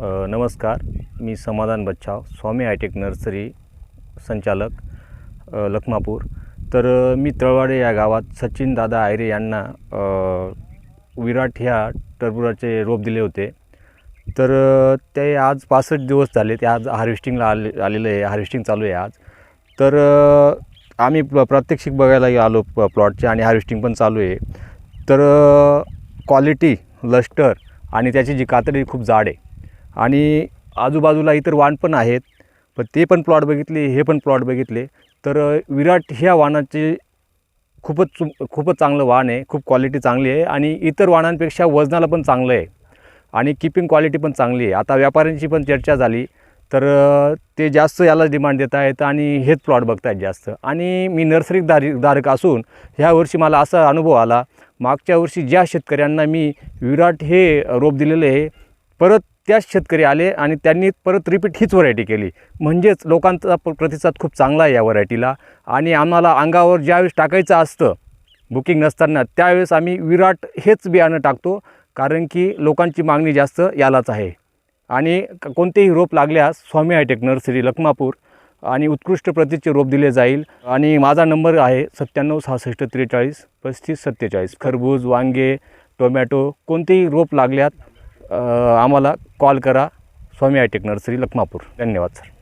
नमस्कार. मी समाधान बच्छाव स्वामी hi tech nursery संचालक लखमापूर. तर मी तळवाडे या गावात सचिन दादा आयरे यांना विराट ह्या टरबुराचे रोप दिले होते. तर ते आज पासष्ट दिवस झाले ते आज हार्वेस्टिंगला आले आलेलं आहे. हार्वेस्टिंग चालू आहे आज. तर आम्ही प्रात्यक्षिक बघायला आलो प्लॉटचे आणि हार्वेस्टिंग पण चालू आहे. तर क्वालिटी लस्टर आणि त्याची जी कातडी खूप जाड आहे. आणि आजूबाजूला इतर वाण पण आहेत पण ते पण प्लॉट बघितले हे पण प्लॉट बघितले. तर विराट ह्या वाणाचे खूपच चु- खूपच चांगलं वाण आहे खूप क्वालिटी चांगली आहे आणि इतर वाणांपेक्षा वजनाला पण चांगलं आहे आणि किपिंग क्वालिटी पण चांगली आहे. आता व्यापाऱ्यांची पण चर्चा झाली तर ते जास्त याला डिमांड देत आहेत आणि हेच प्लॉट बघतायत जास्त. आणि मी नर्सरी दारी धारक असून ह्या वर्षी मला असा अनुभव आला मागच्या वर्षी ज्या शेतकऱ्यांना मी विराट हे रोप दिलेलं आहे परत त्याच शेतकरी आले आणि त्यांनी परत रिपीट हीच व्हरायटी केली. म्हणजेच लोकांचा प- प्रतिसाद खूप चांगला आहे या व्हरायटीला आणि आम्हाला अंगावर ज्यावेळेस टाकायचं असतं बुकिंग नसताना त्यावेळेस आम्ही विराट हेच बियाणं टाकतो कारण की लोकांची मागणी जास्त यालाच आहे. आणि क- कोणतेही रोप लागल्यास स्वामी हायटेक नर्सरी लखमापूर आणि उत्कृष्ट प्रतीचे रोप दिले जाईल. आणि माझा नंबर आहे सत्त्याण्णव सहासष्ट त्रेचाळीस पस्तीस सत्तेचाळीस. खरबूज वांगे टोमॅटो कोणतेही रोप लागल्यात आम्हाला कॉल करा. Swami iTech nursery Lakhmapur. धन्यवाद सर.